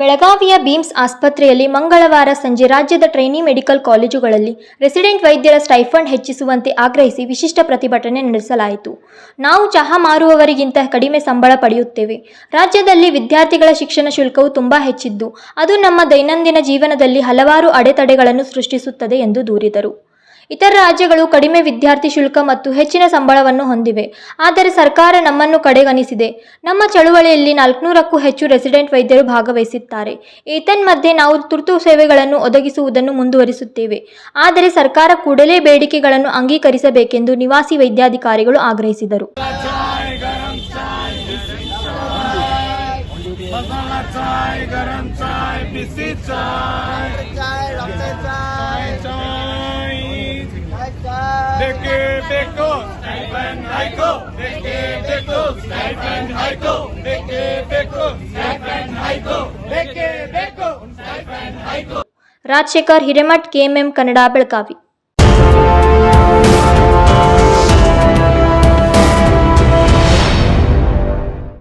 ಬೆಳಗಾವಿಯ ಬೀಮ್ಸ್ ಆಸ್ಪತ್ರೆಯಲ್ಲಿ ಮಂಗಳವಾರ ಸಂಜೆ ರಾಜ್ಯದ ಟ್ರೈನಿ ಮೆಡಿಕಲ್ ಕಾಲೇಜುಗಳಲ್ಲಿ ರೆಸಿಡೆಂಟ್ ವೈದ್ಯರ ಸ್ಟೈಫಂಡ್ ಹೆಚ್ಚಿಸುವಂತೆ ಆಗ್ರಹಿಸಿ ವಿಶಿಷ್ಟ ಪ್ರತಿಭಟನೆ ನಡೆಸಲಾಯಿತು. ನಾವು ಚಹಾ ಮಾರುವವರಿಗಿಂತ ಕಡಿಮೆ ಸಂಬಳ ಪಡೆಯುತ್ತೇವೆ. ರಾಜ್ಯದಲ್ಲಿ ವಿದ್ಯಾರ್ಥಿಗಳ ಶಿಕ್ಷಣ ಶುಲ್ಕವು ತುಂಬಾ ಹೆಚ್ಚಿದ್ದು, ಅದು ನಮ್ಮ ದೈನಂದಿನ ಜೀವನದಲ್ಲಿ ಹಲವಾರು ಅಡೆತಡೆಗಳನ್ನು ಸೃಷ್ಟಿಸುತ್ತದೆ ಎಂದು ದೂರಿದರು. ಇತರ ರಾಜ್ಯಗಳು ಕಡಿಮೆ ವಿದ್ಯಾರ್ಥಿ ಶುಲ್ಕ ಮತ್ತು ಹೆಚ್ಚಿನ ಸಂಬಳವನ್ನು ಹೊಂದಿವೆ. ಆದರೆ ಸರ್ಕಾರ ನಮ್ಮನ್ನು ಕಡೆಗಣಿಸಿದೆ. ನಮ್ಮ ಚಳುವಳಿಯಲ್ಲಿ ನಾಲ್ಕುನೂರಕ್ಕೂ ಹೆಚ್ಚು ರೆಸಿಡೆಂಟ್ ವೈದ್ಯರು ಭಾಗವಹಿಸುತ್ತಾರೆ ಏತನ್ಮಧ್ಯೆ ನಾವು ತುರ್ತು ಸೇವೆಗಳನ್ನು ಒದಗಿಸುವುದನ್ನು ಮುಂದುವರಿಸುತ್ತೇವೆ. ಆದರೆ ಸರ್ಕಾರ ಕೂಡಲೇ ಬೇಡಿಕೆಗಳನ್ನು ಅಂಗೀಕರಿಸಬೇಕೆಂದು ನಿವಾಸಿ ವೈದ್ಯಾಧಿಕಾರಿಗಳು ಆಗ್ರಹಿಸಿದರು. देखे। देखो। हाइको देखे। देखो। हाइको देखे राजशेखर हिरेमठ केएमएम